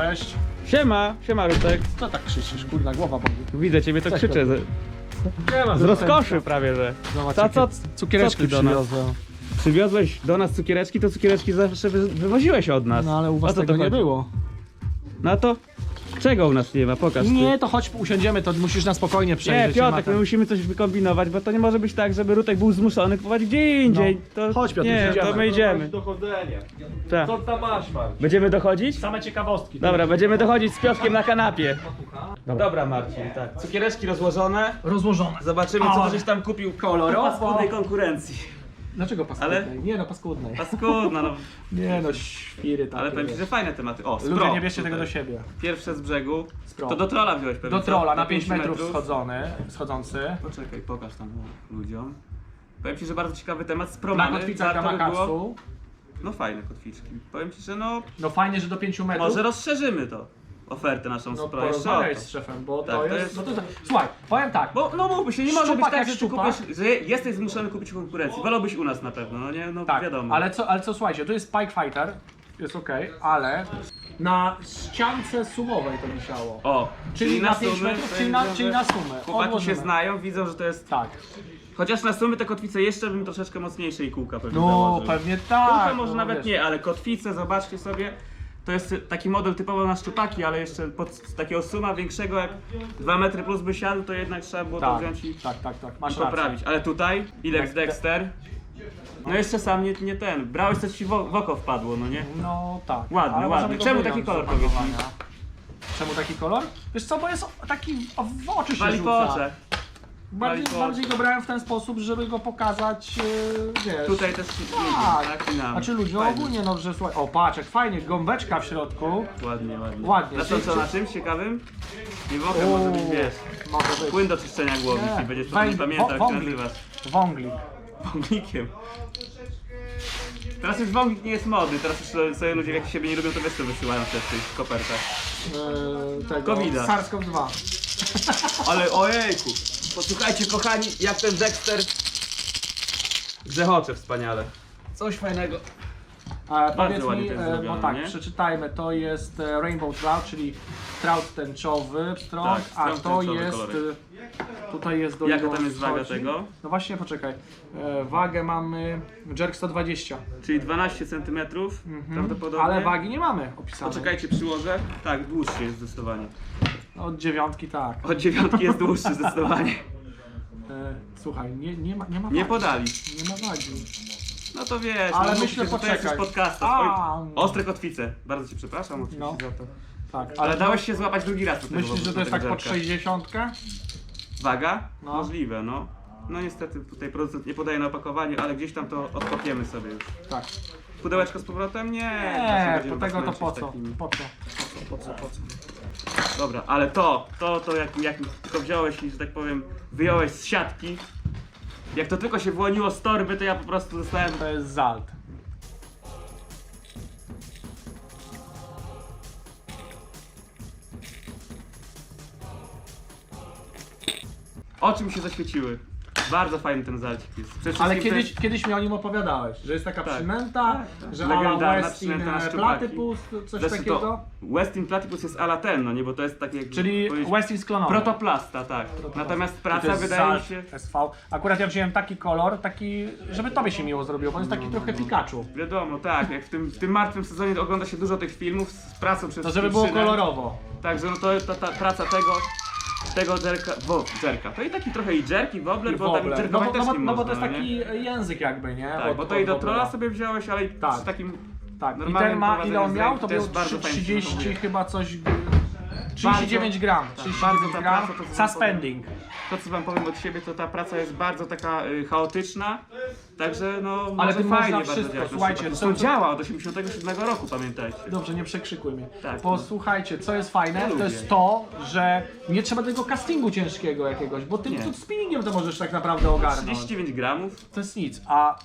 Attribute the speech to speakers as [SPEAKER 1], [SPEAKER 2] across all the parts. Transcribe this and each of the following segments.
[SPEAKER 1] Cześć.
[SPEAKER 2] Siema, siema Rutek.
[SPEAKER 1] Co tak krzyczysz? Kurna, głowa boli.
[SPEAKER 2] Widzę ciebie, to
[SPEAKER 1] Cześć,
[SPEAKER 2] krzyczę. Z,
[SPEAKER 1] Nie ma
[SPEAKER 2] z rozkoszy prawie, że.
[SPEAKER 1] Zobacz,
[SPEAKER 2] Co, co,
[SPEAKER 1] cukiereczki
[SPEAKER 2] co do nas?
[SPEAKER 1] przywiozłem.
[SPEAKER 2] Przywiozłeś do nas cukiereczki, to cukiereczki zawsze wy, wywoziłeś od nas.
[SPEAKER 1] No ale u
[SPEAKER 2] O
[SPEAKER 1] was
[SPEAKER 2] co
[SPEAKER 1] tego
[SPEAKER 2] to
[SPEAKER 1] nie
[SPEAKER 2] chodzi?
[SPEAKER 1] było.
[SPEAKER 2] No to czego u nas nie ma? Pokaż ty.
[SPEAKER 1] Nie, to chodź usiądziemy, to musisz na spokojnie
[SPEAKER 2] Nie,
[SPEAKER 1] przejrzeć.
[SPEAKER 2] Piotrek, my musimy coś wykombinować, bo to nie może być tak, żeby Rutek był zmuszony kupować gdzie indziej.
[SPEAKER 1] No.
[SPEAKER 2] To,
[SPEAKER 1] Chodź, Piotr,
[SPEAKER 2] nie,
[SPEAKER 1] idziemy.
[SPEAKER 2] to my idziemy.
[SPEAKER 3] Dochodzenie.
[SPEAKER 2] Tak.
[SPEAKER 3] Co tam masz, man?
[SPEAKER 2] Będziemy dochodzić?
[SPEAKER 1] Same ciekawostki.
[SPEAKER 2] Dobra, będziemy dochodzić z Piotrkiem na kanapie. Dobra, Marcin, tak. Cukiereczki rozłożone.
[SPEAKER 1] Rozłożone.
[SPEAKER 2] Zobaczymy, co żeś tam kupił
[SPEAKER 1] kolorowo.
[SPEAKER 2] paskudnej konkurencji.
[SPEAKER 1] Dlaczego paskudnej?
[SPEAKER 2] Ale-
[SPEAKER 1] Nie no, paskudnej.
[SPEAKER 2] Paskudna, no.
[SPEAKER 1] Nie no, świry takie.
[SPEAKER 2] Ale powiem ci, że fajne tematy. O,
[SPEAKER 1] Ludzie
[SPEAKER 2] spro.
[SPEAKER 1] nie bierzcie tego
[SPEAKER 2] tutaj.
[SPEAKER 1] do siebie.
[SPEAKER 2] Pierwsze z brzegu.
[SPEAKER 1] Spro.
[SPEAKER 2] To do trolla wziąłeś pewnie.
[SPEAKER 1] Do
[SPEAKER 2] co?
[SPEAKER 1] trolla, na 5
[SPEAKER 2] pięć
[SPEAKER 1] metrów schodzony, schodzący.
[SPEAKER 2] Poczekaj, pokaż tam ludziom. Powiem ci, że bardzo ciekawy temat.
[SPEAKER 1] Na kotwicach
[SPEAKER 2] warto by było-
[SPEAKER 1] Gamakatsu.
[SPEAKER 2] No fajne kotwiczki. Powiem ci, że no,
[SPEAKER 1] No fajnie, że do 5 metrów.
[SPEAKER 2] może rozszerzymy to. Ofertę naszą
[SPEAKER 1] no
[SPEAKER 2] o
[SPEAKER 1] porozmawiaj z szefem, bo
[SPEAKER 2] Tak,
[SPEAKER 1] to,
[SPEAKER 2] to
[SPEAKER 1] jest,
[SPEAKER 2] jest-
[SPEAKER 1] No to jest... Słuchaj, powiem tak.
[SPEAKER 2] Bo no mógłby się, nie może być
[SPEAKER 1] Szczupak
[SPEAKER 2] tak,
[SPEAKER 1] jak
[SPEAKER 2] że ty
[SPEAKER 1] szczupak.
[SPEAKER 2] kupujesz, że jesteś zmuszony kupić konkurencji. Wolałbyś u nas na pewno, no nie? No
[SPEAKER 1] Tak,
[SPEAKER 2] wiadomo.
[SPEAKER 1] ale co, ale co słuchajcie, to jest Spike Fighter, jest ok, ale na ściance sumowej to wisiało.
[SPEAKER 2] O,
[SPEAKER 1] Czyli na 5
[SPEAKER 2] sumy,
[SPEAKER 1] metrów, czyli na, czyli na sumę.
[SPEAKER 2] Chłopaki się
[SPEAKER 1] odłożymy.
[SPEAKER 2] znają, widzą, że to jest...
[SPEAKER 1] Tak.
[SPEAKER 2] Chociaż na sumy te kotwice jeszcze bym troszeczkę mocniejszej kółka pewnie
[SPEAKER 1] No
[SPEAKER 2] założył.
[SPEAKER 1] pewnie tak.
[SPEAKER 2] Kółka może
[SPEAKER 1] no,
[SPEAKER 2] nawet
[SPEAKER 1] wiesz.
[SPEAKER 2] nie, ale kotwice, zobaczcie sobie. To jest taki model typowo na szczupaki, ale jeszcze pod takiego suma większego jak 2 metry plus by siadł, to jednak trzeba było to
[SPEAKER 1] Tak,
[SPEAKER 2] wziąć i,
[SPEAKER 1] tak, tak, tak. Masz rację.
[SPEAKER 2] poprawić. Ale tutaj, Ilex Dexter. No jeszcze sam nie, nie ten. Brałeś coś ci w, w oko wpadło, no nie?
[SPEAKER 1] No tak.
[SPEAKER 2] Ładny,
[SPEAKER 1] ale
[SPEAKER 2] ładny.
[SPEAKER 1] możemy go
[SPEAKER 2] Czemu
[SPEAKER 1] wyjąć
[SPEAKER 2] taki
[SPEAKER 1] z
[SPEAKER 2] kolor,
[SPEAKER 1] opakowania. Czemu taki kolor? Wiesz co, bo jest taki w- w oczy się
[SPEAKER 2] Wali
[SPEAKER 1] rzuca.
[SPEAKER 2] oczach.
[SPEAKER 1] Bardziej, bardziej go brałem w ten sposób, żeby go pokazać, yy, wiesz.
[SPEAKER 2] Tutaj też
[SPEAKER 1] Tak.
[SPEAKER 2] tak i nam.
[SPEAKER 1] Znaczy ludzie ogólnie, no że słuchaj, o patrz, jak fajnie, gąbeczka w środku.
[SPEAKER 2] Ładnie, ładnie.
[SPEAKER 1] Ładnie.
[SPEAKER 2] Na to co, na czymś ciekawym? Nie wokę może być, wiesz.
[SPEAKER 1] Może być.
[SPEAKER 2] Płyn do czyszczenia głowy, jeśli będziesz
[SPEAKER 1] Węg-
[SPEAKER 2] potem pamiętał, jak się
[SPEAKER 1] wąglik.
[SPEAKER 2] nazywasz.
[SPEAKER 1] Wąglik.
[SPEAKER 2] Wąglikiem. Teraz już wąglik nie jest modny, teraz już sobie ludzie jak siebie nie lubią, to wiesz co wysyłają też w tych kopertach.
[SPEAKER 1] Yy, tego,
[SPEAKER 2] Covida.
[SPEAKER 1] SARS-CoV-2.
[SPEAKER 2] Ale ojejku, posłuchajcie kochani, jak ten Dexter grzechocze wspaniale. Coś fajnego.
[SPEAKER 1] A powiedz
[SPEAKER 2] ładnie
[SPEAKER 1] mi,
[SPEAKER 2] to jest
[SPEAKER 1] e,
[SPEAKER 2] zrobione,
[SPEAKER 1] no tak,
[SPEAKER 2] nie?
[SPEAKER 1] przeczytajmy, to jest e, Rainbow Trout, czyli trout tęczowy pstrąg,
[SPEAKER 2] Tak,
[SPEAKER 1] a
[SPEAKER 2] pstrąg
[SPEAKER 1] to
[SPEAKER 2] tęczowy
[SPEAKER 1] jest,
[SPEAKER 2] kolorek.
[SPEAKER 1] e, tutaj jest do
[SPEAKER 2] Jaka
[SPEAKER 1] niego
[SPEAKER 2] tam jest waga
[SPEAKER 1] wchodzi.
[SPEAKER 2] tego?
[SPEAKER 1] No właśnie, poczekaj, e, wagę mamy jerk 120,
[SPEAKER 2] Czyli 12 cm prawdopodobnie.
[SPEAKER 1] ale wagi nie mamy opisanej.
[SPEAKER 2] Poczekajcie, przyłożę. Tak, dłuższy jest zdecydowanie.
[SPEAKER 1] Od dziewiątki tak.
[SPEAKER 2] Od dziewiątki jest dłuższy zdecydowanie.
[SPEAKER 1] E, słuchaj, nie, nie, ma, nie ma
[SPEAKER 2] Nie
[SPEAKER 1] wagi.
[SPEAKER 2] podali.
[SPEAKER 1] Nie ma wagi.
[SPEAKER 2] No to wiesz,
[SPEAKER 1] Ale
[SPEAKER 2] no,
[SPEAKER 1] myślę,
[SPEAKER 2] to jest
[SPEAKER 1] poczekaj.
[SPEAKER 2] już podcast.
[SPEAKER 1] A.
[SPEAKER 2] Oj, Ostre kotwice. Bardzo ci przepraszam oczywiście
[SPEAKER 1] No.
[SPEAKER 2] za to.
[SPEAKER 1] Tak,
[SPEAKER 2] Ale dałeś się złapać drugi raz. do tego-
[SPEAKER 1] Myślisz, że to jest tak pod
[SPEAKER 2] żelka.
[SPEAKER 1] 60?
[SPEAKER 2] Waga?
[SPEAKER 1] No.
[SPEAKER 2] Możliwe, no. No niestety tutaj producent nie podaje na opakowaniu, ale gdzieś tam to odkopiemy sobie już.
[SPEAKER 1] Tak.
[SPEAKER 2] Pudełeczko z powrotem? Nie.
[SPEAKER 1] Nie,
[SPEAKER 2] będziemy
[SPEAKER 1] po tego to
[SPEAKER 2] was
[SPEAKER 1] po
[SPEAKER 2] męczyć
[SPEAKER 1] co?
[SPEAKER 2] takimi.
[SPEAKER 1] Po co? Po co, po co, po co?
[SPEAKER 2] Dobra, ale to, to, to jak, jak tylko wziąłeś i, że tak powiem, wyjąłeś z siatki, jak to tylko się wyłoniło z torby, to ja po prostu zostałem...
[SPEAKER 1] To jest Zalt.
[SPEAKER 2] Oczy mi się zaświeciły. Bardzo fajny ten zalcik jest. Przede
[SPEAKER 1] Ale
[SPEAKER 2] wszystkim
[SPEAKER 1] kiedyś, kiedyś mi o nim opowiadałeś, że jest taka
[SPEAKER 2] Tak.
[SPEAKER 1] przynęta,
[SPEAKER 2] Tak, tak.
[SPEAKER 1] że ala
[SPEAKER 2] Legendarna
[SPEAKER 1] Westin
[SPEAKER 2] przynęta na
[SPEAKER 1] e,
[SPEAKER 2] szczupaki.
[SPEAKER 1] Platypus, coś
[SPEAKER 2] Zresztą
[SPEAKER 1] takiego.
[SPEAKER 2] to Westin Platypus jest ala ten, no nie, bo to jest takie jakby
[SPEAKER 1] Czyli
[SPEAKER 2] powiedzieć-
[SPEAKER 1] Westin sklonowy.
[SPEAKER 2] Protoplasta, tak. Natomiast
[SPEAKER 1] I
[SPEAKER 2] praca
[SPEAKER 1] jest
[SPEAKER 2] wydaje mi
[SPEAKER 1] Zalt
[SPEAKER 2] się...
[SPEAKER 1] SV. Akurat ja wziąłem taki kolor, taki, żeby tobie się miło zrobiło, bo on jest taki trochę Pikachu.
[SPEAKER 2] Wiadomo, tak, jak w tym, w tym martwym sezonie ogląda się dużo tych filmów z pracą przez
[SPEAKER 1] To żeby było kolorowo.
[SPEAKER 2] Także no to, to ta praca tego, tego jerka, wo, jerka. To i taki trochę i jerk, i wobbler,
[SPEAKER 1] I
[SPEAKER 2] bo tam
[SPEAKER 1] wobbler. no,
[SPEAKER 2] jerkować
[SPEAKER 1] bo,
[SPEAKER 2] też
[SPEAKER 1] no, bo,
[SPEAKER 2] nim
[SPEAKER 1] no bo to
[SPEAKER 2] można,
[SPEAKER 1] jest
[SPEAKER 2] nie?
[SPEAKER 1] taki język jakby, nie?
[SPEAKER 2] Tak,
[SPEAKER 1] Od-
[SPEAKER 2] bo to
[SPEAKER 1] od
[SPEAKER 2] i do
[SPEAKER 1] wobblera.
[SPEAKER 2] trolla sobie wziąłeś, ale i
[SPEAKER 1] Tak.
[SPEAKER 2] przy takim
[SPEAKER 1] Tak, i
[SPEAKER 2] normalnym
[SPEAKER 1] ten ma, ile on
[SPEAKER 2] prowadzeniu
[SPEAKER 1] miał?
[SPEAKER 2] ręki
[SPEAKER 1] To było
[SPEAKER 2] bardzo fajnie się
[SPEAKER 1] 30
[SPEAKER 2] zachowuje.
[SPEAKER 1] chyba coś... 39 gram,
[SPEAKER 2] tak,
[SPEAKER 1] 39
[SPEAKER 2] bardzo ta
[SPEAKER 1] gram,
[SPEAKER 2] praca to co
[SPEAKER 1] suspending.
[SPEAKER 2] To co wam powiem od siebie, to ta praca jest bardzo taka y, chaotyczna, także no
[SPEAKER 1] Ale
[SPEAKER 2] może
[SPEAKER 1] ty można
[SPEAKER 2] fajnie bardzo
[SPEAKER 1] wszystko,
[SPEAKER 2] działać.
[SPEAKER 1] słuchajcie,
[SPEAKER 2] to, to
[SPEAKER 1] co-
[SPEAKER 2] działa od 87 roku, pamiętajcie.
[SPEAKER 1] Dobrze, nie przekrzykuj mnie.
[SPEAKER 2] Tak.
[SPEAKER 1] Posłuchajcie, co jest fajne,
[SPEAKER 2] Ja
[SPEAKER 1] to
[SPEAKER 2] lubię.
[SPEAKER 1] jest to, że nie trzeba tego castingu ciężkiego jakiegoś, bo tym
[SPEAKER 2] Nie.
[SPEAKER 1] tu spinningiem to możesz tak naprawdę ogarnąć.
[SPEAKER 2] 39 gramów,
[SPEAKER 1] To jest nic, a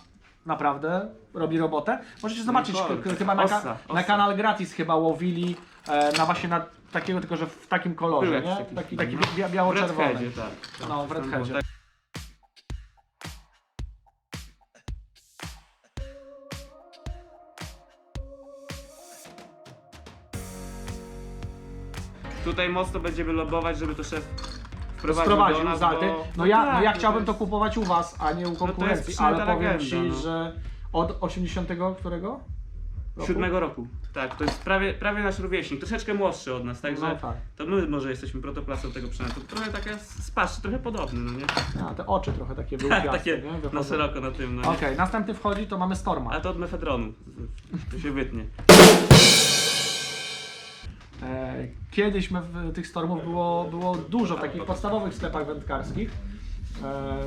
[SPEAKER 1] naprawdę robi robotę. Możecie zobaczyć, k- chyba na, ka- na kanal gratis chyba łowili e, na właśnie na takiego, tylko że w takim kolorze,
[SPEAKER 2] jakiś
[SPEAKER 1] nie?
[SPEAKER 2] taki
[SPEAKER 1] Taki, taki bia- biało-czerwony.
[SPEAKER 2] Redheadzie, tak.
[SPEAKER 1] No, w Redheadzie.
[SPEAKER 2] Tak. Tutaj mocno będziemy lobować, żeby to szef wprowadził,
[SPEAKER 1] Sprowadził
[SPEAKER 2] do nas,
[SPEAKER 1] Zalty.
[SPEAKER 2] bo-
[SPEAKER 1] No ja,
[SPEAKER 2] tak,
[SPEAKER 1] no ja
[SPEAKER 2] to
[SPEAKER 1] chciałbym
[SPEAKER 2] jest-
[SPEAKER 1] to kupować u was, a nie u konkurencji,
[SPEAKER 2] jest
[SPEAKER 1] ale powiem
[SPEAKER 2] legenda,
[SPEAKER 1] ci,
[SPEAKER 2] no.
[SPEAKER 1] że od 80 którego? Roku?
[SPEAKER 2] Siódmego roku. Tak, to jest prawie, prawie nasz rówieśnik, troszeczkę młodszy od nas, także
[SPEAKER 1] No tak.
[SPEAKER 2] to my może jesteśmy protoplasą tego sprzętu. Trochę taka spasz, trochę podobny, no nie?
[SPEAKER 1] A, te oczy trochę takie
[SPEAKER 2] Tak,
[SPEAKER 1] wyłupiaste,
[SPEAKER 2] takie
[SPEAKER 1] nie?
[SPEAKER 2] na szeroko na tym, no nie?
[SPEAKER 1] Okej, następny wchodzi, to mamy Storma.
[SPEAKER 2] A to od mefedronu, to się wytnie.
[SPEAKER 1] E, Kiedyś me- w tych Stormów było, było dużo w takich podstawowych sklepach wędkarskich. E,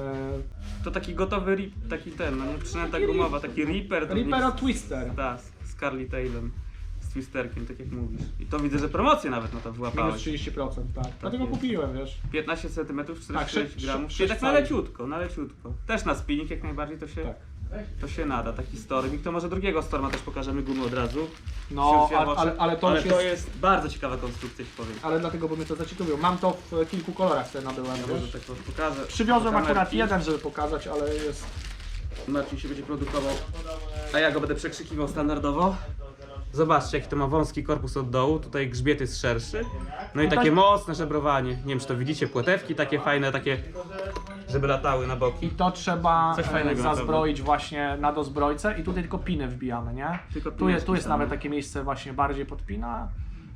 [SPEAKER 2] To taki gotowy rip, taki ten, no nie? Przynęta
[SPEAKER 1] Taki
[SPEAKER 2] gumowa, taki Reaper. to
[SPEAKER 1] Ripero
[SPEAKER 2] mix-
[SPEAKER 1] Twister.
[SPEAKER 2] Tak, Carly Tailem, z Twisterkiem, tak jak mówisz. I to widzę, że promocję nawet na to
[SPEAKER 1] Minus
[SPEAKER 2] wyłapałeś.
[SPEAKER 1] 30%, tak. Dlatego
[SPEAKER 2] jest.
[SPEAKER 1] kupiłem, wiesz.
[SPEAKER 2] 15 cm, 46
[SPEAKER 1] Tak, sześć-
[SPEAKER 2] gramów.
[SPEAKER 1] sześć
[SPEAKER 2] Czyli tak na
[SPEAKER 1] cali.
[SPEAKER 2] leciutko, na leciutko. Też na spinning jak najbardziej to się,
[SPEAKER 1] Tak.
[SPEAKER 2] to się nada, taki stormik. To może drugiego storma też pokażemy gumę od razu.
[SPEAKER 1] No, ale, ale, ale to
[SPEAKER 2] ale
[SPEAKER 1] już
[SPEAKER 2] to
[SPEAKER 1] jest...
[SPEAKER 2] jest bardzo ciekawa konstrukcja, ci powiem.
[SPEAKER 1] Ale dlatego, bo mnie to zaciekawiło. Mam to w kilku kolorach sobie nabyłem,
[SPEAKER 2] Ja może
[SPEAKER 1] wiesz.
[SPEAKER 2] tak wam pokażę.
[SPEAKER 1] Przywiozłem akurat jeden, żeby pokazać, ale jest...
[SPEAKER 2] Marcin się będzie produkował, a ja go będę przekrzykiwał standardowo. Zobaczcie, jaki to ma wąski korpus od dołu, tutaj grzbiet jest szerszy. No i takie
[SPEAKER 1] tak.
[SPEAKER 2] mocne żebrowanie. Nie wiem, czy to widzicie, płetewki takie fajne, takie, żeby latały na
[SPEAKER 1] I
[SPEAKER 2] boki.
[SPEAKER 1] to trzeba
[SPEAKER 2] Coś
[SPEAKER 1] e, zazbroić właśnie na dozbrojce i tutaj tylko piny wbijamy, nie?
[SPEAKER 2] Tylko
[SPEAKER 1] Tu
[SPEAKER 2] piny
[SPEAKER 1] jest, tu jest
[SPEAKER 2] wpisane.
[SPEAKER 1] nawet takie miejsce właśnie bardziej pod pina.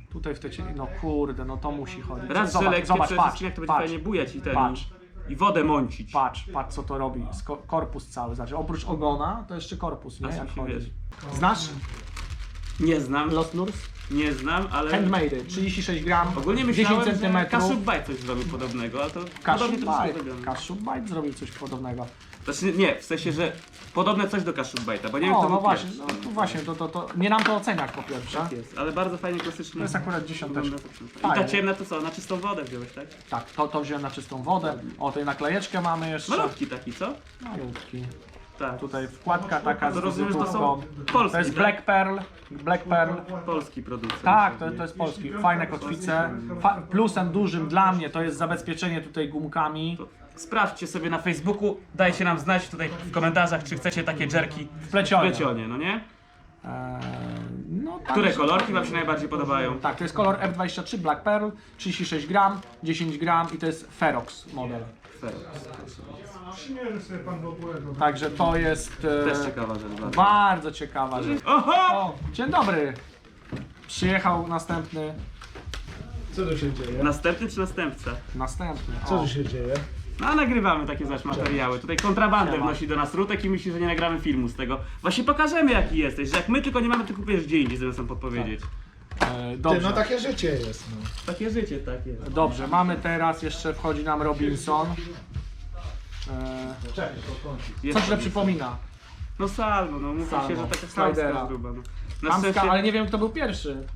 [SPEAKER 1] Tutaj w tej, no kurde, no to musi chodzić.
[SPEAKER 2] Raz, że lekkie, przede wszystkim jak to będzie fajnie bujać i ten,
[SPEAKER 1] patrz.
[SPEAKER 2] I wodę mącić.
[SPEAKER 1] patrz, patrz co to robi, Sko- korpus cały, znaczy oprócz ogona to jeszcze korpus, nie? Jak
[SPEAKER 2] się
[SPEAKER 1] chodzi.
[SPEAKER 2] wiesz.
[SPEAKER 1] Znasz
[SPEAKER 2] Nie znam,
[SPEAKER 1] Lost Lures?
[SPEAKER 2] nie znam, ale
[SPEAKER 1] Handmade, 36 gram,
[SPEAKER 2] ogólnie
[SPEAKER 1] 10
[SPEAKER 2] myślałem,
[SPEAKER 1] cm.
[SPEAKER 2] że Kaszub Bite coś zrobił podobnego, ale to podobnie to wszystko
[SPEAKER 1] Kaszub Bite zrobił coś podobnego.
[SPEAKER 2] Znaczy nie, w sensie, że podobne coś do Kaszub bo nie wiem
[SPEAKER 1] O,
[SPEAKER 2] kto
[SPEAKER 1] no właśnie,
[SPEAKER 2] pierwszy.
[SPEAKER 1] no, tu właśnie, to, to, to nie nam to oceniać po pierwsze.
[SPEAKER 2] Tak jest, ale bardzo fajnie klasycznie.
[SPEAKER 1] To jest akurat dziesiąteczka.
[SPEAKER 2] I
[SPEAKER 1] Fajnie.
[SPEAKER 2] ta ciemna to co, na czystą wodę wziąłeś, tak?
[SPEAKER 1] Tak, to, to wziąłem na czystą wodę. O, tutaj naklejeczkę mamy jeszcze.
[SPEAKER 2] Malutki taki, co?
[SPEAKER 1] Malutki.
[SPEAKER 2] Tak.
[SPEAKER 1] Tutaj wkładka taka z
[SPEAKER 2] To rozumiem, że to
[SPEAKER 1] wizytówką.
[SPEAKER 2] są polskie,
[SPEAKER 1] To jest
[SPEAKER 2] tak?
[SPEAKER 1] Black Pearl. Black Pearl.
[SPEAKER 2] Polski producent.
[SPEAKER 1] Tak, to, to jest polski. Fajne kotwice. Fa plusem dużym dla mnie to jest zabezpieczenie tutaj gumkami.
[SPEAKER 2] Sprawdźcie sobie na Facebooku, dajcie nam znać tutaj w komentarzach, czy chcecie takie jerki
[SPEAKER 1] W
[SPEAKER 2] w
[SPEAKER 1] plecionie.
[SPEAKER 2] plecionie, no nie?
[SPEAKER 1] Eee, no, tak,
[SPEAKER 2] Które kolorki wam się najbardziej podobają?
[SPEAKER 1] Tak, to jest kolor F23 Black Pearl, 36 gram, 10 gram i to jest Ferox model.
[SPEAKER 3] Śmierzy sobie pan.
[SPEAKER 1] Także to jest e,
[SPEAKER 2] Też ciekawa rzecz bardzo.
[SPEAKER 1] bardzo ciekawa rzecz.
[SPEAKER 2] Oho!
[SPEAKER 1] O, dzień dobry. Przyjechał następny.
[SPEAKER 3] Co tu się dzieje?
[SPEAKER 2] Następny czy następca?
[SPEAKER 1] Następny.
[SPEAKER 3] Co
[SPEAKER 1] O.
[SPEAKER 3] tu się dzieje?
[SPEAKER 2] No a nagrywamy takie zaś materiały. Tutaj kontrabandę wnosi do nas Rutek i myśli, że nie nagramy filmu z tego. Właśnie pokażemy jaki jesteś, że jak my tylko nie mamy, to kupujesz gdzie indziej, zamiast nam podpowiedzieć.
[SPEAKER 1] E,
[SPEAKER 3] Ty,
[SPEAKER 1] dobrze.
[SPEAKER 3] no takie życie jest, no.
[SPEAKER 2] Takie życie, takie.
[SPEAKER 1] Dobrze, mamy teraz jeszcze wchodzi nam Robinson. E,
[SPEAKER 3] Cześć,
[SPEAKER 1] coś, że przypomina.
[SPEAKER 2] No salmo, no mówi
[SPEAKER 1] Salmo.
[SPEAKER 2] się, że taka
[SPEAKER 1] Slidera.
[SPEAKER 2] chamska gruba. No. Na
[SPEAKER 1] Hamska,
[SPEAKER 2] szczęście,
[SPEAKER 1] ale nie wiem kto był pierwszy.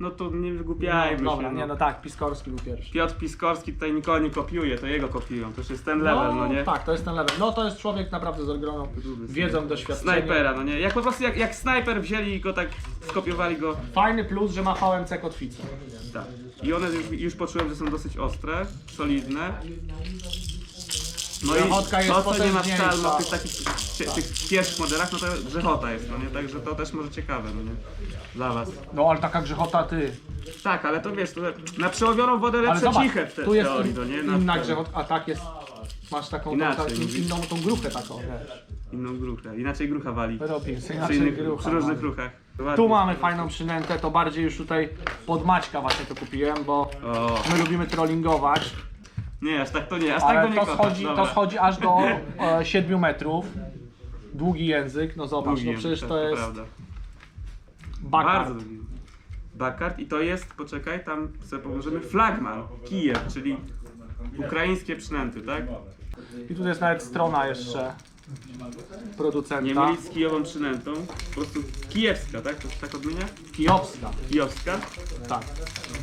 [SPEAKER 2] No to nie wygłupiajmy
[SPEAKER 1] no, dobra,
[SPEAKER 2] się. No.
[SPEAKER 1] nie no tak, Piskorski był pierwszy.
[SPEAKER 2] Piotr Piskorski tutaj nikogo nie kopiuje, to jego kopiują. To już jest ten level, no, nie?
[SPEAKER 1] Tak, to jest ten level. No to jest człowiek naprawdę z ogromną wiedzą, doświadczeniem.
[SPEAKER 2] Snajpera, no nie? Jak po prostu jak, jak snajper wzięli i go tak skopiowali go.
[SPEAKER 1] Fajny plus, że ma VMC kotwicę.
[SPEAKER 2] Tak. I one już, już poczułem, że są dosyć ostre, solidne. No
[SPEAKER 1] Grzechotka
[SPEAKER 2] i
[SPEAKER 1] jest
[SPEAKER 2] to, co nie ma w
[SPEAKER 1] potężniejsza.
[SPEAKER 2] Salmo, w tych takich cie- tych pierwszych modelach, no to grzechota jest, no nie? Także to też może ciekawe, no nie? Dla was.
[SPEAKER 1] No ale taka grzechota ty.
[SPEAKER 2] Tak, ale to wiesz, to na przełowioną wodę
[SPEAKER 1] Ale
[SPEAKER 2] lepsze
[SPEAKER 1] zobacz,
[SPEAKER 2] ciche w te,
[SPEAKER 1] tu jest
[SPEAKER 2] teorii, no nie? Na
[SPEAKER 1] inna grzechotka, a tak jest. Masz taką
[SPEAKER 2] Inaczej,
[SPEAKER 1] tą,
[SPEAKER 2] mówisz.
[SPEAKER 1] inną tą gruchę taką, wiesz.
[SPEAKER 2] Inną gruchę, inaczej grucha wali.
[SPEAKER 1] Robins,
[SPEAKER 2] Przy,
[SPEAKER 1] inaczej
[SPEAKER 2] innych,
[SPEAKER 1] grucha.
[SPEAKER 2] przy różnych
[SPEAKER 1] no.
[SPEAKER 2] ruchach.
[SPEAKER 1] Tu
[SPEAKER 2] Ładnie.
[SPEAKER 1] mamy fajną przynętę, to bardziej już tutaj pod Maćka właśnie to kupiłem, bo
[SPEAKER 2] O,
[SPEAKER 1] my lubimy trollingować.
[SPEAKER 2] Nie, aż tak to nie, aż tak
[SPEAKER 1] Ale
[SPEAKER 2] to nie
[SPEAKER 1] to schodzi, to schodzi aż do e, 7 metrów. Długi język, no zobacz, no przecież
[SPEAKER 2] język,
[SPEAKER 1] to jest
[SPEAKER 2] prawda.
[SPEAKER 1] bakard.
[SPEAKER 2] Bardzo długi. Bakard i to jest, poczekaj, tam sobie pomożemy, flagman, Kijew, czyli ukraińskie przynęty, tak?
[SPEAKER 1] I tu jest nawet strona jeszcze
[SPEAKER 2] Nie
[SPEAKER 1] producenta.
[SPEAKER 2] mylić z kijową przynętą, po prostu kijewska, tak? To się tak odmienia?
[SPEAKER 1] Kijowska,
[SPEAKER 2] Kijowska.
[SPEAKER 1] tak.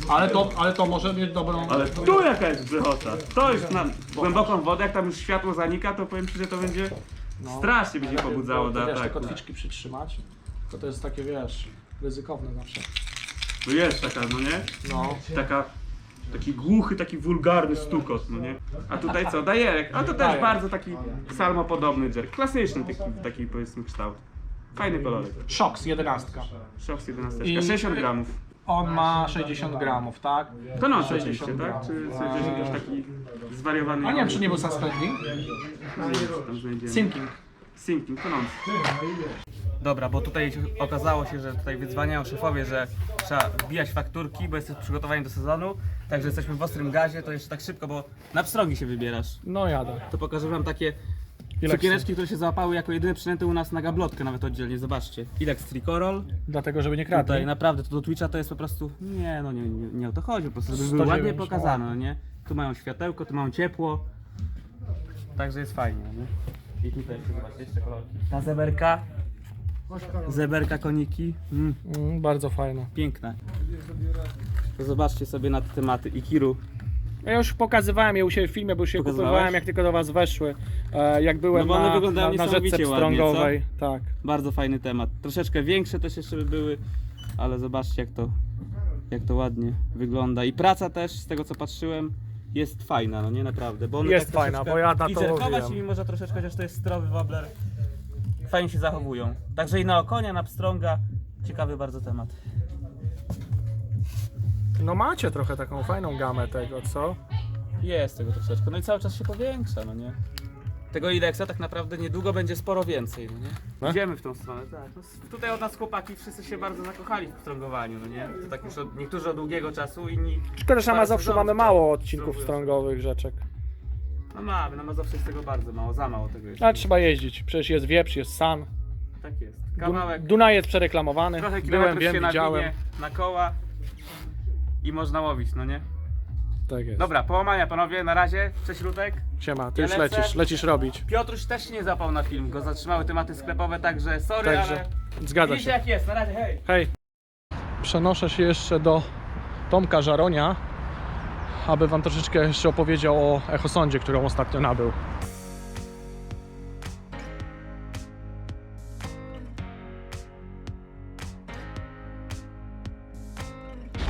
[SPEAKER 1] Ale to, ale to może mieć dobrą...
[SPEAKER 2] Ale tu jaka jest grzechota. To już na głęboką wodę, jak tam już światło zanika, to powiem Ci, że to będzie
[SPEAKER 1] No.
[SPEAKER 2] strasznie będzie pobudzało do
[SPEAKER 1] to, wiesz, te
[SPEAKER 2] ataku.
[SPEAKER 1] kotwiczki przytrzymać. To to jest takie, wiesz, ryzykowne zawsze.
[SPEAKER 2] No jest taka, no nie?
[SPEAKER 1] No.
[SPEAKER 2] Taka, taki głuchy, taki wulgarny stukot, no nie? A tutaj co? Dajerek. A to też bardzo taki salmopodobny jerk. Klasyczny taki, taki powiedzmy kształt. Fajny kolorek.
[SPEAKER 1] Shox 11.
[SPEAKER 2] Shox 11.
[SPEAKER 1] I-
[SPEAKER 2] 60 gramów.
[SPEAKER 1] on ma 60 gramów, tak?
[SPEAKER 2] To noc oczywiście, tak? Czy coś jest jakiś taki zwariowany...
[SPEAKER 1] A nie wiem, czy nie był suspending?
[SPEAKER 2] Tam znajdziemy.
[SPEAKER 1] Sinking.
[SPEAKER 2] Sinking, to noc. Dobra, bo tutaj okazało się, że tutaj wydzwaniają szefowie, że trzeba wbijać fakturki, bo jesteś przygotowani do sezonu. Także jesteśmy w ostrym gazie, to jeszcze tak szybko, bo na pstrągi się wybierasz.
[SPEAKER 1] No jadę.
[SPEAKER 2] To pokażę wam takie
[SPEAKER 1] Ile
[SPEAKER 2] cukiereczki, które się załapały jako jedyne przynęty u nas na gablotkę nawet oddzielnie, zobaczcie. Ilex Tricorol.
[SPEAKER 1] Dlatego, żeby nie
[SPEAKER 2] Tutaj
[SPEAKER 1] kradli.
[SPEAKER 2] naprawdę to do Twitcha to jest po prostu. Nie no nie, nie, nie o to chodzi, po prostu żeby było
[SPEAKER 1] 109,
[SPEAKER 2] ładnie pokazane, no nie? Tu mają światełko, tu mają ciepło. Także jest fajnie, nie? I tutaj jeszcze zobaczcie, jeszcze kolorki. Ta zeberka. Zeberka koniki. Mm,
[SPEAKER 1] Mm, bardzo fajne.
[SPEAKER 2] piękne. To zobaczcie sobie na te tematy Ikiru.
[SPEAKER 1] Ja już pokazywałem je u siebie w filmie, bo już je
[SPEAKER 2] Pokazywałeś?
[SPEAKER 1] kupowałem jak tylko do was weszły. E, jak byłem
[SPEAKER 2] No bo one
[SPEAKER 1] na,
[SPEAKER 2] wyglądają
[SPEAKER 1] na, na rzece
[SPEAKER 2] niesamowicie ładnie,
[SPEAKER 1] pstrągowej. Tak.
[SPEAKER 2] Bardzo fajny temat. Troszeczkę większe też jeszcze by były, ale zobaczcie jak to, jak to ładnie wygląda. I praca też, z tego co patrzyłem, jest fajna, no nie naprawdę. Bo one
[SPEAKER 1] Jest
[SPEAKER 2] tak
[SPEAKER 1] fajna,
[SPEAKER 2] troszeczkę
[SPEAKER 1] bo ja na to
[SPEAKER 2] I zerkować, i mimo że troszeczkę chociaż to jest zdrowy wobbler, fajnie się zachowują. Także i na okonia, na pstrąga, ciekawy bardzo temat.
[SPEAKER 1] No macie trochę taką fajną gamę tego, co?
[SPEAKER 2] Jest tego troszeczkę, no i cały czas się powiększa, no nie? Tego Ilexa tak naprawdę niedługo będzie sporo więcej, no nie?
[SPEAKER 1] No.
[SPEAKER 2] Idziemy w tą stronę, tak. No, s- tutaj od nas chłopaki wszyscy się bardzo zakochali w pstrągowaniu, no nie? To tak już od, niektórzy od długiego czasu, inni...
[SPEAKER 1] Szkoda, że na
[SPEAKER 2] parę
[SPEAKER 1] Mazowszu
[SPEAKER 2] sezonów
[SPEAKER 1] mamy mało odcinków
[SPEAKER 2] zrobią.
[SPEAKER 1] pstrągowych rzeczek.
[SPEAKER 2] No mamy, no zawsze jest tego bardzo mało, za mało tego jest.
[SPEAKER 1] Ale trzeba jeździć. Przecież jest wieprz, jest san.
[SPEAKER 2] Tak jest.
[SPEAKER 1] Dun-
[SPEAKER 2] Kawałek,
[SPEAKER 1] Dunaj jest przereklamowany.
[SPEAKER 2] trochę
[SPEAKER 1] Byłem,
[SPEAKER 2] kilometrów
[SPEAKER 1] wiem,
[SPEAKER 2] się
[SPEAKER 1] widziałem.
[SPEAKER 2] nawinie na koła i można łowić, no nie?
[SPEAKER 1] Tak jest.
[SPEAKER 2] Dobra, połamania panowie, na razie, cześć Rutek.
[SPEAKER 1] Siema, ty
[SPEAKER 2] Ja
[SPEAKER 1] już
[SPEAKER 2] lecę.
[SPEAKER 1] lecisz, lecisz robić.
[SPEAKER 2] Piotruś też się nie zapał na film, go zatrzymały tematy sklepowe, także sorry,
[SPEAKER 1] Także
[SPEAKER 2] ale
[SPEAKER 1] zgadza
[SPEAKER 2] widzicie
[SPEAKER 1] się.
[SPEAKER 2] jak jest, na razie, hej!
[SPEAKER 1] Hej. Przenoszę się jeszcze do Tomka Żaronia, aby wam troszeczkę jeszcze opowiedział o echosondzie, którą ostatnio nabył.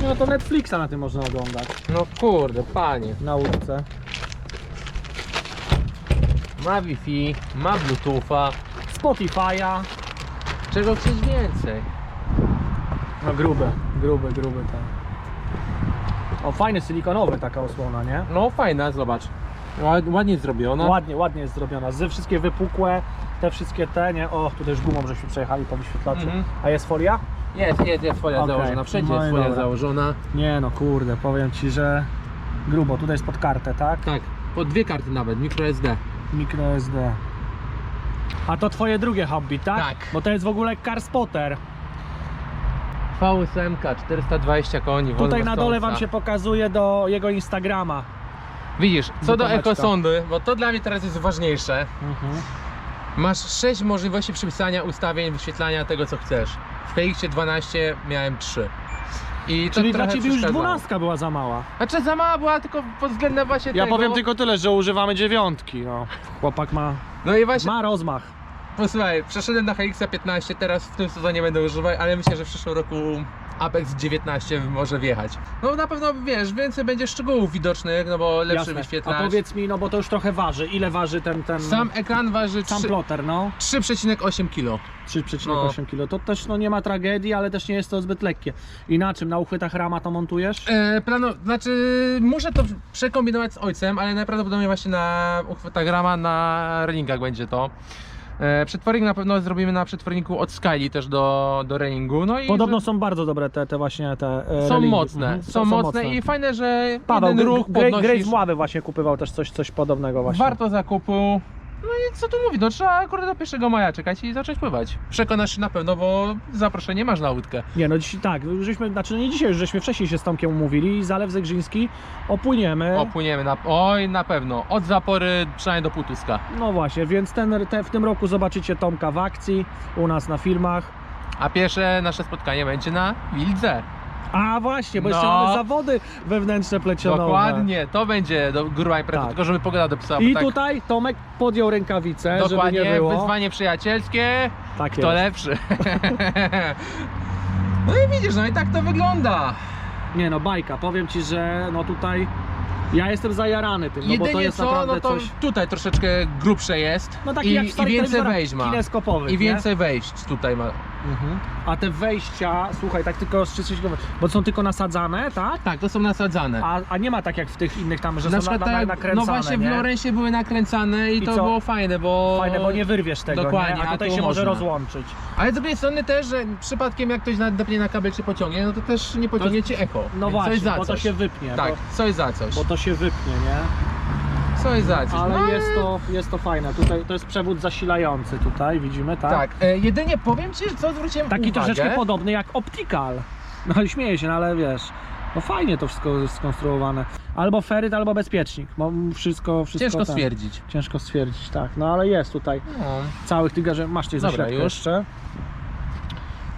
[SPEAKER 1] No to Netflixa na tym można oglądać.
[SPEAKER 4] No kurde, panie.
[SPEAKER 1] Na łódce.
[SPEAKER 4] Ma Wi-Fi, ma Bluetootha.
[SPEAKER 1] Spotify'a.
[SPEAKER 4] Czego chcieć więcej?
[SPEAKER 1] No gruby, gruby, gruby ten. O, fajny silikonowy taka osłona, nie?
[SPEAKER 4] No fajna, zobacz. Ład- Ładnie zrobiona.
[SPEAKER 1] Ładnie, ładnie jest zrobiona. Ze wszystkie wypukłe, te wszystkie te, nie? O, tutaj już gumą żeśmy przejechali po wyświetlaczu.
[SPEAKER 4] Mhm.
[SPEAKER 1] A jest folia?
[SPEAKER 4] Jest, jest, jest folia
[SPEAKER 1] Okej.
[SPEAKER 4] założona. Wszędzie
[SPEAKER 1] No
[SPEAKER 4] jest folia
[SPEAKER 1] dobra.
[SPEAKER 4] założona.
[SPEAKER 1] Nie no, kurde, powiem Ci, że grubo. Tutaj jest pod kartę, tak?
[SPEAKER 4] Tak, po dwie karty nawet, micro SD.
[SPEAKER 1] Micro SD. A to Twoje drugie hobby, tak?
[SPEAKER 4] Tak.
[SPEAKER 1] Bo to jest w ogóle car spotter.
[SPEAKER 4] VSM 420 koni.
[SPEAKER 1] Tutaj na dole. Wam się pokazuje do jego Instagrama.
[SPEAKER 4] Widzisz, co do ekosondy, bo to dla mnie teraz jest ważniejsze.
[SPEAKER 1] Mhm.
[SPEAKER 4] Masz 6 możliwości przypisania ustawień, wyświetlania tego co chcesz. W PX 12 miałem 3. I to
[SPEAKER 1] Czyli dla
[SPEAKER 4] trochę
[SPEAKER 1] Ciebie już
[SPEAKER 4] przeszkadzało.
[SPEAKER 1] dwunastka była za mała.
[SPEAKER 4] Znaczy za mała była tylko pod względem właśnie
[SPEAKER 1] Ja
[SPEAKER 4] tego.
[SPEAKER 1] powiem tylko tyle, że używamy dziewiątki. No. Chłopak ma,
[SPEAKER 4] No i właśnie,
[SPEAKER 1] ma rozmach.
[SPEAKER 4] Posłuchaj, przeszedłem na HX 15, teraz w tym sezonie będę używać, ale myślę, że w przyszłym roku Apex 19 może wjechać. No na pewno wiesz, więcej będzie szczegółów widocznych, no bo lepszy
[SPEAKER 1] Jasne.
[SPEAKER 4] wyświetlacz.
[SPEAKER 1] A powiedz mi, no bo to już trochę waży. Ile waży ten, ten
[SPEAKER 4] Sam ekran waży
[SPEAKER 1] sam
[SPEAKER 4] 3
[SPEAKER 1] ploter, no?
[SPEAKER 4] 3,8 kg.
[SPEAKER 1] 3,8 kg. To też no, nie ma tragedii, ale też nie jest to zbyt lekkie. I na czym? Na uchwytach rama to montujesz?
[SPEAKER 4] E, planu, znaczy muszę to przekombinować z ojcem, ale najprawdopodobniej właśnie na uchwytach rama, na reningach będzie to. E, przetwornik na pewno zrobimy na przetworniku od Skyli też do, do reningu. No i
[SPEAKER 1] Podobno
[SPEAKER 4] że
[SPEAKER 1] są bardzo dobre te, te właśnie te e,
[SPEAKER 4] są
[SPEAKER 1] relingi.
[SPEAKER 4] mocne,
[SPEAKER 1] Mhm,
[SPEAKER 4] są, mocne i fajne, że
[SPEAKER 1] Paweł,
[SPEAKER 4] jeden ruch
[SPEAKER 1] Gr- Grace. Mławy właśnie kupywał też coś, coś podobnego właśnie.
[SPEAKER 4] Warto zakupu. No i co tu mówić, no trzeba akurat do 1 maja czekać i zacząć pływać. Przekonasz się na pewno, bo zaproszenie masz na łódkę.
[SPEAKER 1] Nie no dzisiaj tak, żeśmy, znaczy nie dzisiaj, już żeśmy wcześniej się z Tomkiem umówili i Zalew Zegrzyński opłyniemy.
[SPEAKER 4] Opłyniemy na, oj na pewno, od zapory przynajmniej do Półtuska.
[SPEAKER 1] No właśnie, więc ten, te, w tym roku zobaczycie Tomka w akcji u nas na filmach.
[SPEAKER 4] A pierwsze nasze spotkanie będzie na Wildze.
[SPEAKER 1] A właśnie, bo
[SPEAKER 4] No.
[SPEAKER 1] jeszcze mamy zawody wewnętrzne plecionowe.
[SPEAKER 4] Dokładnie, to będzie do impreza,
[SPEAKER 1] Tak.
[SPEAKER 4] tylko żeby pogoda dopisała.
[SPEAKER 1] I
[SPEAKER 4] bo tak,
[SPEAKER 1] tutaj Tomek podjął rękawice, żeby
[SPEAKER 4] dokładnie,
[SPEAKER 1] nie było.
[SPEAKER 4] wyzwanie przyjacielskie,
[SPEAKER 1] Tak
[SPEAKER 4] kto
[SPEAKER 1] jest.
[SPEAKER 4] lepszy. no i widzisz, no i tak to wygląda.
[SPEAKER 1] Nie no, bajka. Powiem Ci, że no tutaj ja jestem zajarany tym, no bo to
[SPEAKER 4] Jedynie
[SPEAKER 1] jest
[SPEAKER 4] co,
[SPEAKER 1] naprawdę
[SPEAKER 4] no to
[SPEAKER 1] coś...
[SPEAKER 4] tutaj troszeczkę grubsze jest
[SPEAKER 1] No taki
[SPEAKER 4] i,
[SPEAKER 1] jak w
[SPEAKER 4] i
[SPEAKER 1] starych
[SPEAKER 4] więcej wejść ma.
[SPEAKER 1] kineskopowych,
[SPEAKER 4] I
[SPEAKER 1] nie?
[SPEAKER 4] więcej wejść tutaj ma.
[SPEAKER 1] Mhm. A te wejścia, słuchaj, tak tylko z ciekawości, bo są tylko nasadzane, tak?
[SPEAKER 4] Tak, to są nasadzane.
[SPEAKER 1] A, a nie ma tak jak w tych innych tam, że
[SPEAKER 4] na
[SPEAKER 1] są na,
[SPEAKER 4] przykład
[SPEAKER 1] na,
[SPEAKER 4] te,
[SPEAKER 1] nakręcane,
[SPEAKER 4] no właśnie
[SPEAKER 1] nie?
[SPEAKER 4] w Lorensie były nakręcane i,
[SPEAKER 1] I
[SPEAKER 4] to
[SPEAKER 1] co?
[SPEAKER 4] było fajne, bo...
[SPEAKER 1] Fajne, bo nie wyrwiesz tego,
[SPEAKER 4] Dokładnie,
[SPEAKER 1] nie? a
[SPEAKER 4] a
[SPEAKER 1] tutaj
[SPEAKER 4] tu
[SPEAKER 1] się może
[SPEAKER 4] można.
[SPEAKER 1] rozłączyć.
[SPEAKER 4] Ale z drugiej strony też, że przypadkiem jak ktoś nadepnie na kabel czy pociągnie, no to też nie pociągnie ci echo.
[SPEAKER 1] No właśnie,
[SPEAKER 4] coś za
[SPEAKER 1] bo to się wypnie.
[SPEAKER 4] Tak,
[SPEAKER 1] Bo,
[SPEAKER 4] coś za coś.
[SPEAKER 1] bo to się wypnie, nie?
[SPEAKER 4] Coś.
[SPEAKER 1] Ale
[SPEAKER 4] No,
[SPEAKER 1] jest to, jest to fajne. Tutaj to jest przewód zasilający tutaj, widzimy, tak?
[SPEAKER 4] Tak, e, jedynie powiem ci, co zwróciłem
[SPEAKER 1] Taki
[SPEAKER 4] uwagę.
[SPEAKER 1] troszeczkę podobny jak Optical. No śmieję się, no ale wiesz, no fajnie to wszystko jest skonstruowane. Albo feryt, albo bezpiecznik. Bo wszystko, wszystko
[SPEAKER 4] Ciężko
[SPEAKER 1] ten-
[SPEAKER 4] stwierdzić.
[SPEAKER 1] Ciężko stwierdzić, tak. No ale jest tutaj
[SPEAKER 4] No.
[SPEAKER 1] całych tych garzy... Masz tutaj
[SPEAKER 4] Dobra, już.
[SPEAKER 1] jeszcze.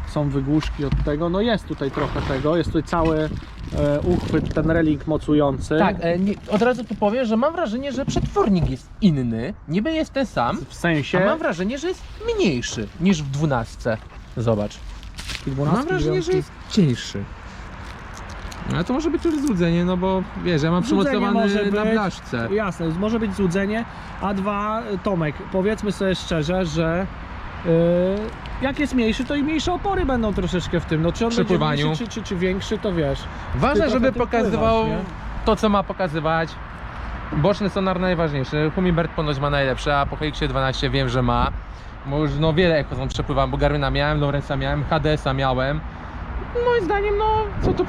[SPEAKER 1] Są wygłuszki od tego. No jest tutaj trochę tego. Jest tutaj cały e, uchwyt, ten relik mocujący.
[SPEAKER 4] Tak, e, nie, od razu tu powiem, że mam wrażenie, że przetwornik jest inny. Niby jest ten sam,
[SPEAKER 1] W sensie...
[SPEAKER 4] a mam wrażenie, że jest mniejszy niż w dwunastce. Zobacz.
[SPEAKER 1] i 12
[SPEAKER 4] Mam wrażenie, że
[SPEAKER 1] dziewiątki.
[SPEAKER 4] jest cieńszy. No, Ale to może być już złudzenie, no bo wiesz, ja mam
[SPEAKER 1] Złudzenie
[SPEAKER 4] przymocowany
[SPEAKER 1] może
[SPEAKER 4] na
[SPEAKER 1] być.
[SPEAKER 4] blaszce.
[SPEAKER 1] Jasne, może być złudzenie. A dwa, Tomek, powiedzmy sobie szczerze, że jak jest mniejszy, to i mniejsze opory będą troszeczkę w tym. No, czy on
[SPEAKER 4] Przy
[SPEAKER 1] będzie mniejszy, czy, czy, czy większy, to wiesz.
[SPEAKER 4] Ważne,
[SPEAKER 1] Ty
[SPEAKER 4] żeby
[SPEAKER 1] trochę tym
[SPEAKER 4] pokazywał
[SPEAKER 1] pływasz, nie?
[SPEAKER 4] to, co ma pokazywać. Boczny sonar najważniejszy. Humminbird ponoć ma najlepsze, a po HX 12 wiem, że ma. Bo już no, wiele ekozon przepływam, bo Garmina miałem, Lorenza miałem, HDS-a miałem. Moim zdaniem, no, co tu,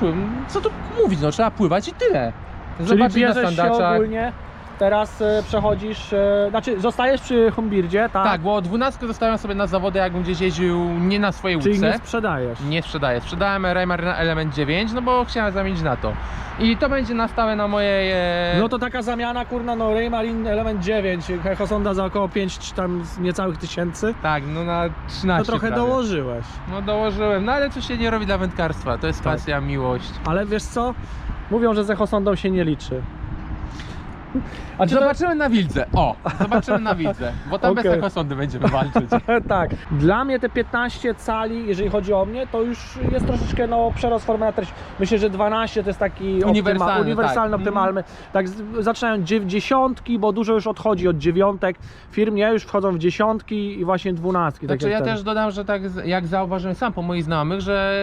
[SPEAKER 4] co tu mówić, no, trzeba pływać i tyle.
[SPEAKER 1] Czyli
[SPEAKER 4] Zobaczyć na
[SPEAKER 1] bierzesz się
[SPEAKER 4] standardach.
[SPEAKER 1] ogólnie, teraz e, przechodzisz, e, znaczy zostajesz przy Humbirdzie, tak?
[SPEAKER 4] Tak, bo 12 zostawiam sobie na zawody, jakbym gdzieś jeździł nie na swojej
[SPEAKER 1] Czyli
[SPEAKER 4] łódce.
[SPEAKER 1] nie sprzedajesz.
[SPEAKER 4] Nie sprzedaję. Sprzedałem Raymarina Element 9, no bo chciałem zamienić na to. I to będzie na stałe na mojej... E...
[SPEAKER 1] No to taka zamiana, kurna, no Raymarin Element 9, Echosonda za około 5 czy tam niecałych tysięcy,
[SPEAKER 4] Tak, no na 13
[SPEAKER 1] to trochę
[SPEAKER 4] prawie.
[SPEAKER 1] dołożyłeś.
[SPEAKER 4] No dołożyłem, no ale co się nie robi dla wędkarstwa, to jest
[SPEAKER 1] Tak.
[SPEAKER 4] pasja, miłość.
[SPEAKER 1] Ale wiesz co? Mówią, że z Echosondą się nie liczy. A czy to-
[SPEAKER 4] Zobaczymy na Wildze, o, zobaczymy na Wildze, bo tam
[SPEAKER 1] Okej.
[SPEAKER 4] bez ekosondy będziemy walczyć.
[SPEAKER 1] tak. Dla mnie te 15 cali, jeżeli chodzi o mnie, to już jest troszeczkę no, przerost formy na treść. Myślę, że 12 to jest taki
[SPEAKER 4] Uniwersalny,
[SPEAKER 1] optyma, uniwersalny,
[SPEAKER 4] tak.
[SPEAKER 1] optymalny. Tak, z- zaczynają dziew- dziesiątki, bo dużo już odchodzi od dziewiątek. Firm nie, już wchodzą w dziesiątki i właśnie dwunastki.
[SPEAKER 4] Znaczy
[SPEAKER 1] tak
[SPEAKER 4] ja
[SPEAKER 1] jak ten.
[SPEAKER 4] też dodam, że tak z- jak zauważyłem sam po moich znajomych, że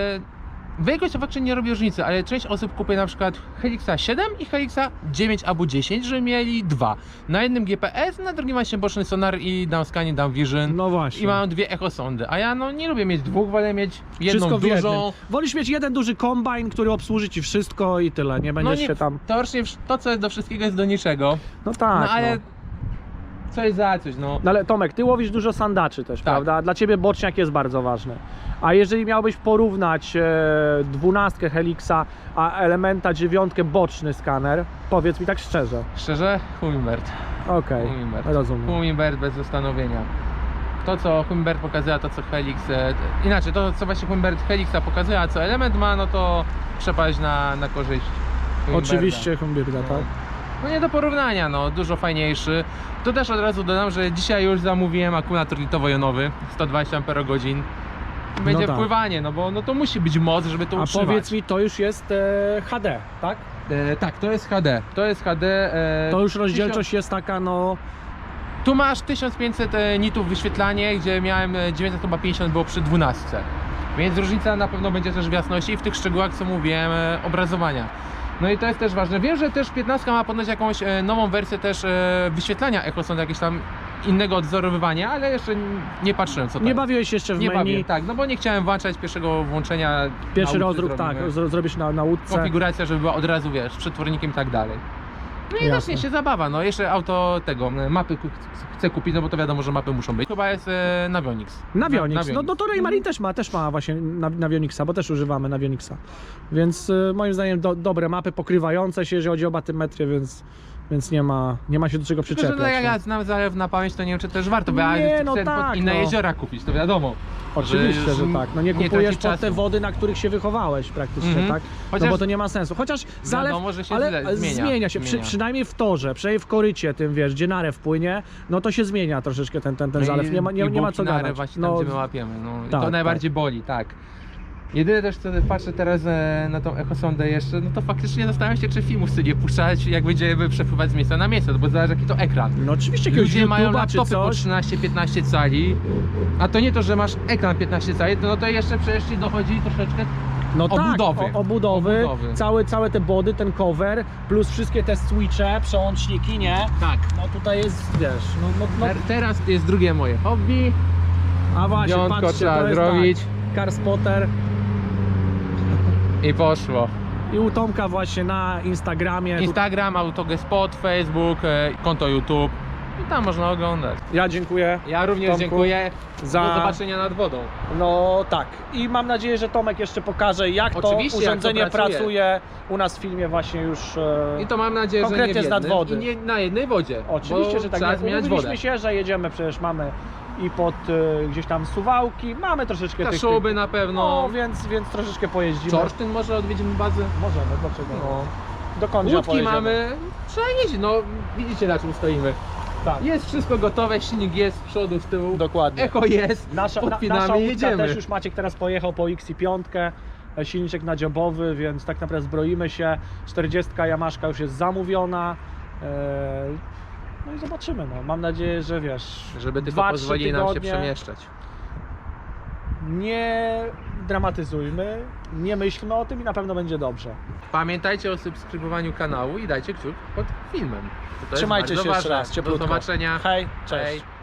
[SPEAKER 4] wielkość faktycznie nie robi różnicy, ale część osób kupuje na przykład Helixa 7 i Helixa 9 albo 10, żeby mieli dwa. Na jednym GPS, na drugim właśnie boczny sonar i downscan i down vision.
[SPEAKER 1] No właśnie.
[SPEAKER 4] I mam dwie echosondy, a ja no nie lubię mieć dwóch, wolę mieć jedną
[SPEAKER 1] Wszystko w jednym.
[SPEAKER 4] dużą.
[SPEAKER 1] Wolisz mieć jeden duży kombajn, który obsłuży ci wszystko i tyle. Nie będziesz
[SPEAKER 4] No nie,
[SPEAKER 1] się tam.
[SPEAKER 4] teoretycznie wsz- to co jest do wszystkiego jest do niczego,
[SPEAKER 1] No tak.
[SPEAKER 4] no ale
[SPEAKER 1] no.
[SPEAKER 4] Coś za coś, no.
[SPEAKER 1] No ale Tomek, ty łowisz dużo sandaczy też,
[SPEAKER 4] Tak.
[SPEAKER 1] prawda? Dla ciebie boczniak jest bardzo ważny. A jeżeli miałbyś porównać e, dwunastkę Helixa, a Elementa dziewiątkę boczny skaner, powiedz mi tak szczerze.
[SPEAKER 4] Szczerze, Humminbird.
[SPEAKER 1] Okej,
[SPEAKER 4] Humminbird.
[SPEAKER 1] rozumiem.
[SPEAKER 4] Humminbird bez zastanowienia. To co Humminbird pokazuje, to co Helix, e, t- inaczej, to co właśnie Humminbird Helixa pokazuje, a co element ma, no to przepaść na, na korzyść Humminbirda.
[SPEAKER 1] Oczywiście Humbirda, tak?
[SPEAKER 4] No nie do porównania, no dużo fajniejszy. To też od razu dodam, że dzisiaj już zamówiłem akumulator litowo-jonowy 120 Ah. Będzie
[SPEAKER 1] No tak.
[SPEAKER 4] pływanie, no bo no to musi być moc, żeby to
[SPEAKER 1] A
[SPEAKER 4] utrzymać.
[SPEAKER 1] powiedz mi, to już jest e, HD, tak?
[SPEAKER 4] E, tak, to jest HD. To jest HD. E,
[SPEAKER 1] To już rozdzielczość jest taka, no...
[SPEAKER 4] Tu masz 1500 e, nitów wyświetlanie, gdzie miałem e, 950 było przy 12. Więc różnica na pewno będzie też w jasności i w tych szczegółach, co mówiłem, e, obrazowania. No i to jest też ważne. Wiem, że też 15 ma ponoć jakąś e, nową wersję też e, wyświetlania Echosonda, jakieś tam innego odzorowywania, ale jeszcze nie patrzyłem co to
[SPEAKER 1] Nie bawiłeś jeszcze w
[SPEAKER 4] Nie
[SPEAKER 1] menu.
[SPEAKER 4] bawię, tak, no bo nie chciałem włączać pierwszego włączenia.
[SPEAKER 1] Pierwszy rozruch, tak, zrobisz na, na łódce.
[SPEAKER 4] Konfiguracja, żeby była od razu, wiesz, z przetwornikiem i tak dalej. No i
[SPEAKER 1] Jasne.
[SPEAKER 4] zacznie się zabawa, no jeszcze auto tego, e, mapy ku- chcę kupić, no bo to wiadomo, że mapy muszą być. Chyba jest e, Navionics.
[SPEAKER 1] Navionics.
[SPEAKER 4] Na-
[SPEAKER 1] No, no to Raymarin też ma, też ma właśnie Nav- Navionixa, bo też używamy Navionixa. Więc y, moim zdaniem do, dobre mapy pokrywające się, jeżeli chodzi o batymetrię, więc, więc nie, ma, nie ma się do czego
[SPEAKER 4] Tylko, że
[SPEAKER 1] przyczepiać.
[SPEAKER 4] tak jak
[SPEAKER 1] no.
[SPEAKER 4] ja znam zalew na pamięć, to nie wiem, czy też warto, bo ja
[SPEAKER 1] Nie, no
[SPEAKER 4] chcę
[SPEAKER 1] tak,
[SPEAKER 4] pod inne
[SPEAKER 1] no.
[SPEAKER 4] jeziora kupić, to wiadomo.
[SPEAKER 1] Oczywiście, że,
[SPEAKER 4] już
[SPEAKER 1] tak. No nie kupujesz pod te wody, na których się wychowałeś praktycznie,
[SPEAKER 4] Mhm.
[SPEAKER 1] tak?
[SPEAKER 4] Chociaż-
[SPEAKER 1] No bo to nie ma sensu. Chociaż zalew,
[SPEAKER 4] Wiadomo, że się
[SPEAKER 1] ale
[SPEAKER 4] źle- zmienia.
[SPEAKER 1] się. Przy,
[SPEAKER 4] Zmienia.
[SPEAKER 1] przynajmniej w torze, przynajmniej w korycie tym, wiesz, gdzie narew płynie, no to się zmienia troszeczkę ten, ten, ten
[SPEAKER 4] No
[SPEAKER 1] zalew. Nie ma, nie, nie ma co gadać.
[SPEAKER 4] właśnie
[SPEAKER 1] No,
[SPEAKER 4] tam, gdzie my łapiemy. No, i
[SPEAKER 1] tak,
[SPEAKER 4] to najbardziej boli, tak. Jedyne też co patrzę teraz e, na tą echosondę jeszcze, no to faktycznie zastanawiam się, czy filmów sobie nie puszczać, jak będziemy przepływać z miejsca na miejsce, no bo zależy jaki to ekran.
[SPEAKER 1] No oczywiście jakiegoś
[SPEAKER 4] Ludzie mają
[SPEAKER 1] YouTube'a czy
[SPEAKER 4] laptopy po
[SPEAKER 1] coś.
[SPEAKER 4] 13-15 cali, a to nie to, że masz ekran 15 cali, to no to jeszcze przecież ci dochodzi troszeczkę
[SPEAKER 1] No
[SPEAKER 4] obudowy.
[SPEAKER 1] tak, o, obudowy,
[SPEAKER 4] Obudowy.
[SPEAKER 1] Całe, całe te body, ten cover, plus wszystkie te switche, przełączniki, nie?
[SPEAKER 4] Tak.
[SPEAKER 1] No tutaj jest, wiesz, no, no, no
[SPEAKER 4] Ter- Teraz jest drugie moje hobby.
[SPEAKER 1] a właśnie,
[SPEAKER 4] Piątko
[SPEAKER 1] patrzcie,
[SPEAKER 4] trzeba
[SPEAKER 1] to jest
[SPEAKER 4] zrobić.
[SPEAKER 1] Tak, car spotter
[SPEAKER 4] I poszło.
[SPEAKER 1] i u Tomka właśnie na Instagramie.
[SPEAKER 4] Instagram, Autogespot, Facebook, e, konto YouTube. I tam można oglądać.
[SPEAKER 1] Ja dziękuję
[SPEAKER 4] Ja również
[SPEAKER 1] Tomku,
[SPEAKER 4] dziękuję.
[SPEAKER 1] za...
[SPEAKER 4] Do zobaczenia nad wodą.
[SPEAKER 1] No tak. I mam nadzieję, że Tomek jeszcze pokaże, jak to
[SPEAKER 4] Oczywiście, jak to
[SPEAKER 1] urządzenie
[SPEAKER 4] pracuje.
[SPEAKER 1] pracuje u nas w filmie właśnie już. E...
[SPEAKER 4] I to mam nadzieję, że
[SPEAKER 1] Konkretnie
[SPEAKER 4] nie w
[SPEAKER 1] z nad
[SPEAKER 4] jednym. I nie na jednej wodzie.
[SPEAKER 1] Oczywiście,
[SPEAKER 4] bo
[SPEAKER 1] że tak.
[SPEAKER 4] Trzeba
[SPEAKER 1] Jak
[SPEAKER 4] zmieniać
[SPEAKER 1] umówiliśmy
[SPEAKER 4] wodę.
[SPEAKER 1] się, że jedziemy, przecież mamy i pod e, gdzieś tam suwałki, mamy troszeczkę tych...
[SPEAKER 4] Kaszuby
[SPEAKER 1] tych...
[SPEAKER 4] na pewno.
[SPEAKER 1] No, więc, więc troszeczkę pojeździmy.
[SPEAKER 4] Czorsztyn może odwiedzimy bazę.
[SPEAKER 1] Możemy, dlaczego?
[SPEAKER 4] No.
[SPEAKER 1] Do Kądzia
[SPEAKER 4] Łódki
[SPEAKER 1] pojedziemy.
[SPEAKER 4] mamy. Trzeba jeździć, no widzicie na czym stoimy.
[SPEAKER 1] Tak,
[SPEAKER 4] Jest wszystko gotowe, silnik jest z przodu, z tyłu.
[SPEAKER 1] dokładnie.
[SPEAKER 4] Echo jest,
[SPEAKER 1] Nasza, na,
[SPEAKER 4] podpinamy
[SPEAKER 1] nasza
[SPEAKER 4] i
[SPEAKER 1] łódka
[SPEAKER 4] jedziemy.
[SPEAKER 1] też już Maciek teraz pojechał po XI5, e, silniczek nadziobowy, więc tak naprawdę zbroimy się. 40 Yamaszka już jest zamówiona. e, No i zobaczymy. No. Mam nadzieję, że wiesz.
[SPEAKER 4] Żeby tylko
[SPEAKER 1] dwa,
[SPEAKER 4] pozwolili nam się przemieszczać.
[SPEAKER 1] Nie dramatyzujmy, nie myślmy o tym i na pewno będzie dobrze.
[SPEAKER 4] Pamiętajcie o subskrybowaniu kanału i dajcie kciuk pod filmem. To jest
[SPEAKER 1] Trzymajcie
[SPEAKER 4] bardzo
[SPEAKER 1] się jeszcze
[SPEAKER 4] ważne.
[SPEAKER 1] raz,
[SPEAKER 4] Do
[SPEAKER 1] cieplutko.
[SPEAKER 4] zobaczenia.
[SPEAKER 1] Hej, cześć.
[SPEAKER 4] Hej.